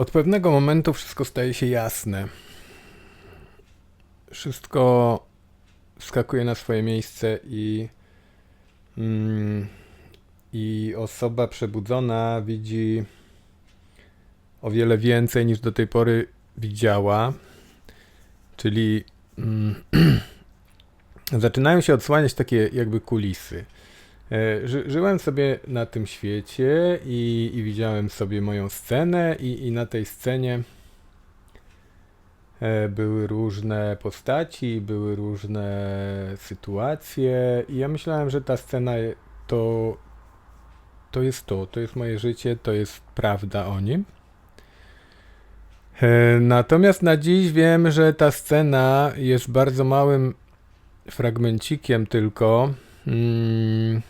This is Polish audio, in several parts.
Od pewnego momentu wszystko staje się jasne. Wszystko wskakuje na swoje miejsce i, mm, i osoba przebudzona widzi o wiele więcej niż do tej pory widziała. Czyli mm, zaczynają się odsłaniać takie jakby kulisy. E, Ży, żyłem sobie na tym świecie i, i widziałem sobie moją scenę i, i na tej scenie e, były różne postaci, były różne sytuacje i ja myślałem, że ta scena to, to jest to, to jest moje życie, to jest prawda o nim. E, Natomiast na dziś wiem, że ta scena jest bardzo małym fragmencikiem tylko mm,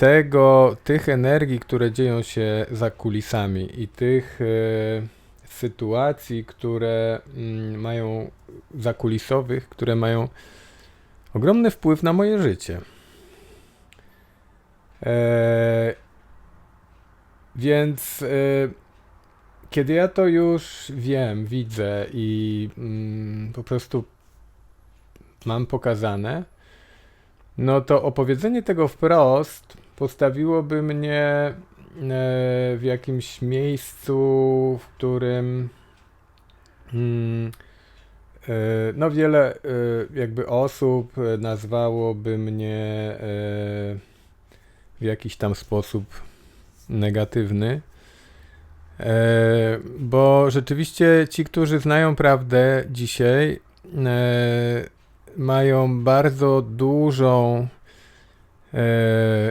tego, tych energii, które dzieją się za kulisami i tych e, sytuacji, które mm, mają zakulisowych, które mają ogromny wpływ na moje życie. E, więc e, kiedy ja to już wiem, widzę i mm, po prostu mam pokazane, no to opowiedzenie tego wprost postawiłoby mnie e, w jakimś miejscu, w którym mm, e, no wiele e, jakby osób nazwałoby mnie w jakiś tam sposób negatywny. Bo rzeczywiście ci, którzy znają prawdę dzisiaj, mają bardzo dużą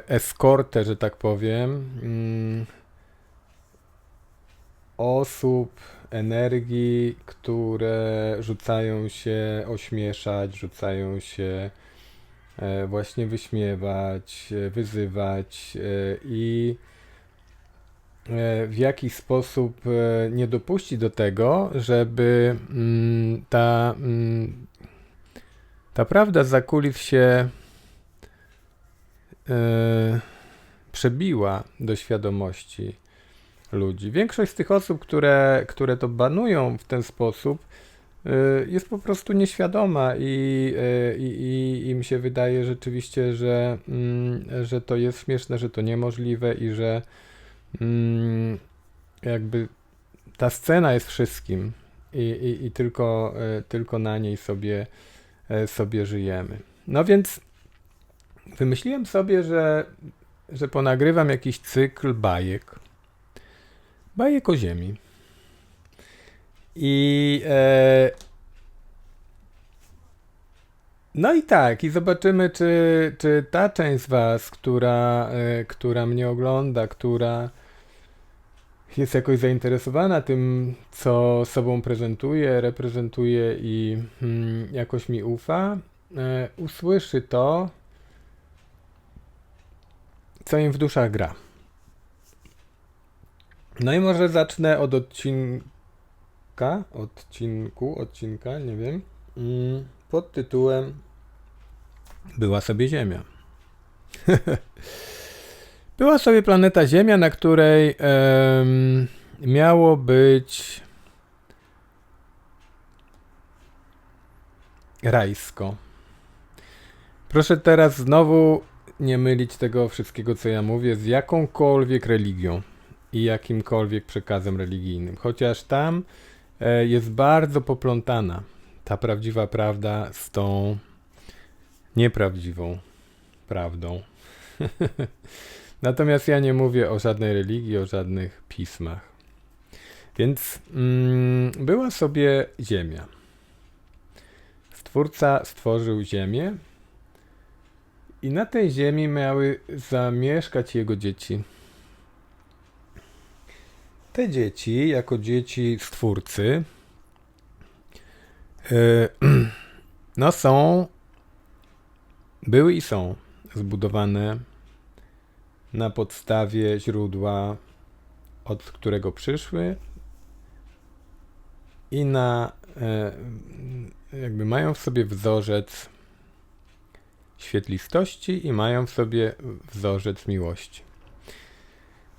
eskortę, że tak powiem, mm, osób, energii, które rzucają się ośmieszać, rzucają się e, właśnie wyśmiewać, e, wyzywać e, i e, w jakiś sposób e, nie dopuścić do tego, żeby mm, ta, mm, ta prawda za kulis się e, przebiła do świadomości ludzi. Większość z tych osób, które, które to banują w ten sposób, e, jest po prostu nieświadoma i, e, i, i im się wydaje rzeczywiście, że, mm, że to jest śmieszne, że to niemożliwe i że mm, jakby ta scena jest wszystkim i, i, i tylko, e, tylko na niej sobie, e, sobie żyjemy. No więc wymyśliłem sobie, że, że ponagrywam jakiś cykl bajek. Bajek o ziemi. I e, no i tak, i zobaczymy, czy, czy ta część z Was, która, e, która mnie ogląda, która jest jakoś zainteresowana tym, co sobą prezentuję, reprezentuję i mm, jakoś mi ufa, e, usłyszy to, co im w duszach gra. No i może zacznę od odcinka, odcinku, odcinka, nie wiem, mm, pod tytułem Była sobie Ziemia. Była sobie planeta Ziemia, na której miało być rajsko. Proszę teraz znowu nie mylić tego wszystkiego, co ja mówię, z jakąkolwiek religią i jakimkolwiek przekazem religijnym. Chociaż tam e, jest bardzo poplątana ta prawdziwa prawda z tą nieprawdziwą prawdą. Natomiast ja nie mówię o żadnej religii, o żadnych pismach. Więc mm, była sobie Ziemia. Stwórca stworzył Ziemię i na tej ziemi miały zamieszkać jego dzieci. Te dzieci, jako dzieci stwórcy, e, no są, były i są zbudowane na podstawie źródła, od którego przyszły i na, e, jakby mają w sobie wzorzec świetlistości i mają w sobie wzorzec miłości.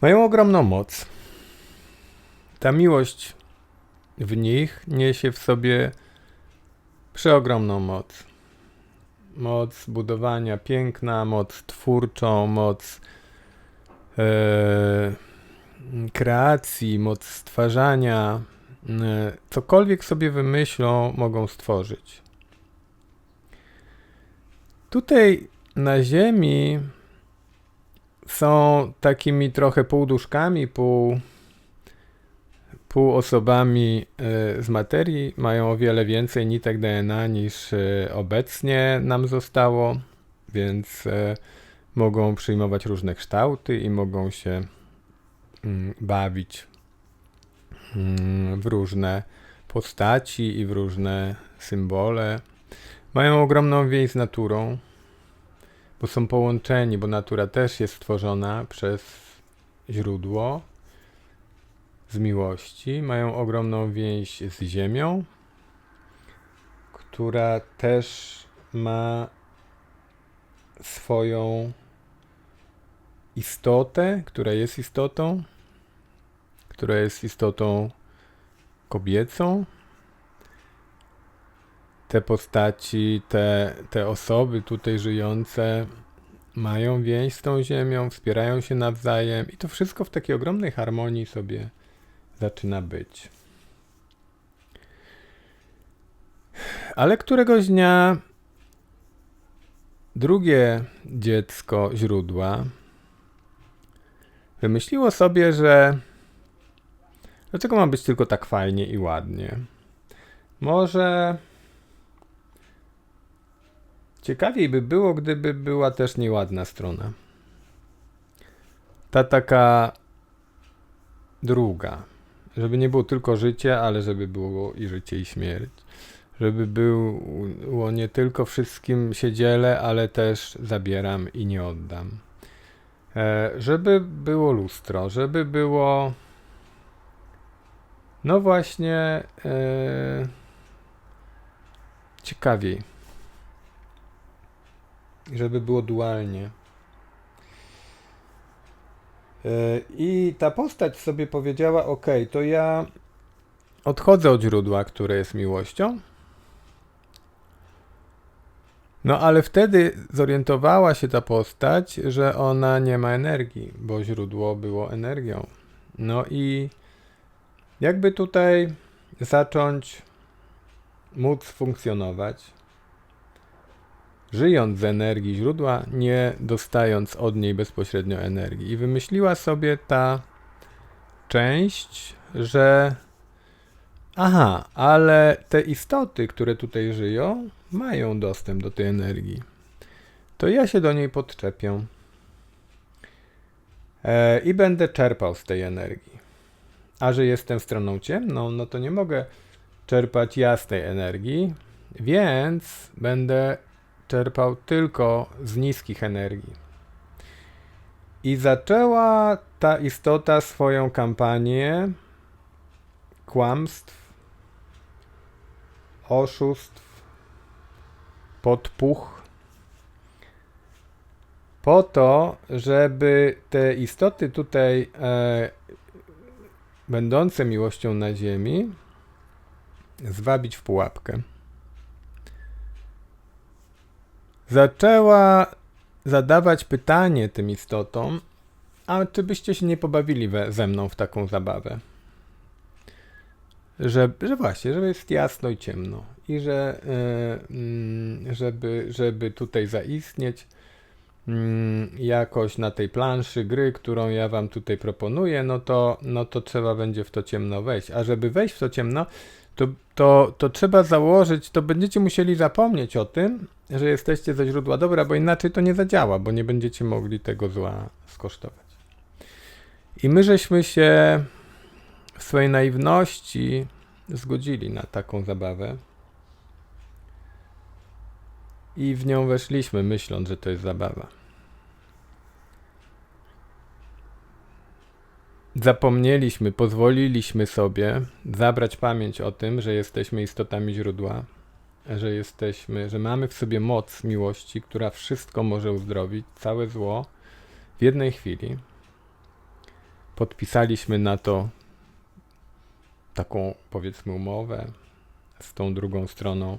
Mają ogromną moc. ta miłość w nich niesie w sobie przeogromną moc. Moc budowania piękna, moc twórczą, moc e, kreacji, moc stwarzania. E, cokolwiek sobie wymyślą, mogą stworzyć. Tutaj na Ziemi są takimi trochę półduszkami, pół, pół osobami e, z materii. Mają o wiele więcej nitek DNA niż e, obecnie nam zostało, więc e, mogą przyjmować różne kształty i mogą się mm, bawić mm, w różne postaci i w różne symbole. Mają ogromną więź z naturą, bo są połączeni, bo natura też jest stworzona przez źródło z miłości. Mają ogromną więź z ziemią, która też ma swoją istotę, która jest istotą, która jest istotą kobiecą. Te postaci, te, te osoby tutaj żyjące mają więź z tą ziemią, wspierają się nawzajem i to wszystko w takiej ogromnej harmonii sobie zaczyna być. Ale któregoś dnia drugie dziecko źródła wymyśliło sobie, że dlaczego ma być tylko tak fajnie i ładnie? Może ciekawiej by było, gdyby była też nieładna strona. Ta taka druga. Żeby nie było tylko życie, ale żeby było i życie, i śmierć. Żeby było nie tylko wszystkim się dzielę, ale też zabieram i nie oddam. E, żeby było lustro, żeby było. No właśnie. E, ciekawiej. Żeby było dualnie. E, I ta postać sobie powiedziała: OK, to ja odchodzę od źródła, które jest miłością. No ale wtedy zorientowała się ta postać, że ona nie ma energii, bo źródło było energią. No i jakby tutaj zacząć móc funkcjonować, żyjąc z energii źródła, nie dostając od niej bezpośrednio energii. I wymyśliła sobie ta część, że aha, ale te istoty, które tutaj żyją, mają dostęp do tej energii. To ja się do niej podczepię e, i będę czerpał z tej energii. A że jestem stroną ciemną, no to nie mogę czerpać jasnej energii, więc będę czerpał tylko z niskich energii. I zaczęła ta istota swoją kampanię kłamstw, oszustw, podpuch, po to, żeby te istoty tutaj e, będące miłością na ziemi zwabić w pułapkę. Zaczęła zadawać pytanie tym istotom, a czy byście się nie pobawili we, ze mną w taką zabawę? Że, że właśnie, żeby jest jasno i ciemno i że yy, żeby, żeby tutaj zaistnieć yy, jakoś na tej planszy gry, którą ja wam tutaj proponuję, no to, no to trzeba będzie w to ciemno wejść. A żeby wejść w to ciemno, to, to, to trzeba założyć, to będziecie musieli zapomnieć o tym, że jesteście ze źródła dobra, bo inaczej to nie zadziała, bo nie będziecie mogli tego zła skosztować. I my żeśmy się w swojej naiwności zgodzili na taką zabawę. I w nią weszliśmy, myśląc, że to jest zabawa. Zapomnieliśmy, pozwoliliśmy sobie zabrać pamięć o tym, że jesteśmy istotami źródła, że jesteśmy, że mamy w sobie moc miłości, która wszystko może uzdrowić, całe zło w jednej chwili. Podpisaliśmy na to taką, powiedzmy, umowę z tą drugą stroną,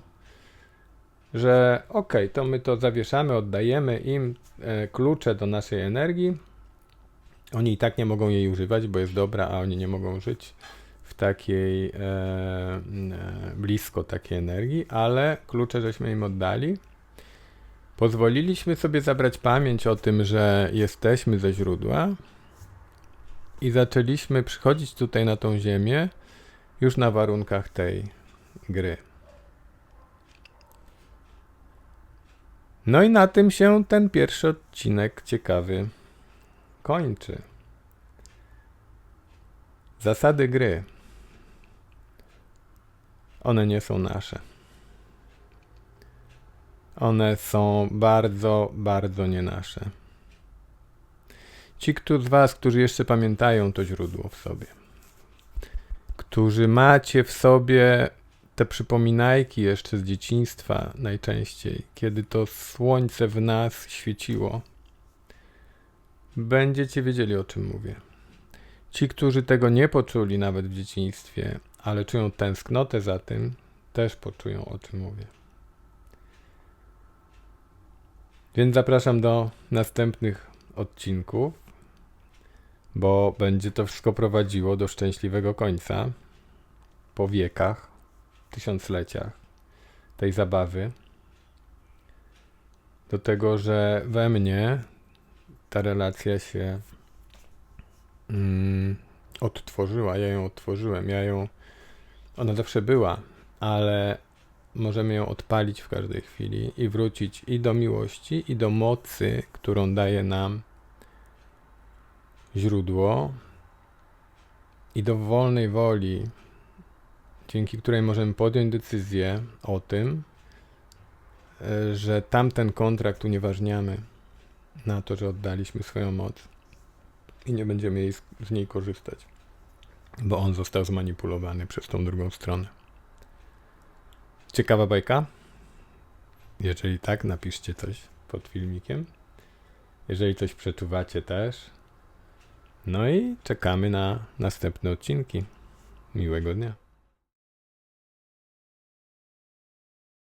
że okej, to my to zawieszamy, oddajemy im e, klucze do naszej energii. Oni i tak nie mogą jej używać, bo jest dobra, a oni nie mogą żyć w takiej e, e, blisko takiej energii, ale klucze żeśmy im oddali. Pozwoliliśmy sobie zabrać pamięć o tym, że jesteśmy ze źródła i zaczęliśmy przychodzić tutaj na tą ziemię już na warunkach tej gry. No i na tym się ten pierwszy odcinek ciekawy kończy. Zasady gry. One nie są nasze. One są bardzo, bardzo nie nasze. Ci którzy z Was, którzy jeszcze pamiętają to źródło w sobie, którzy macie w sobie te przypominajki jeszcze z dzieciństwa najczęściej, kiedy to słońce w nas świeciło, będziecie wiedzieli o czym mówię. Ci, którzy tego nie poczuli nawet w dzieciństwie, ale czują tęsknotę za tym, też poczują o czym mówię. Więc zapraszam do następnych odcinków, bo będzie to wszystko prowadziło do szczęśliwego końca po wiekach, tysiącleciach tej zabawy. Do tego, że we mnie ta relacja się mm, odtworzyła. Ja ją odtworzyłem. Ja ją. Ona zawsze była, ale możemy ją odpalić w każdej chwili i wrócić i do miłości, i do mocy, którą daje nam źródło, i do wolnej woli, dzięki której możemy podjąć decyzję o tym, e, że tamten kontrakt unieważniamy na to, że oddaliśmy swoją moc i nie będziemy jej z, niej korzystać, bo on został zmanipulowany przez tą drugą stronę. Ciekawa bajka? Jeżeli tak, napiszcie coś pod filmikiem. Jeżeli coś przeczuwacie też. No i czekamy na następne odcinki. Miłego dnia.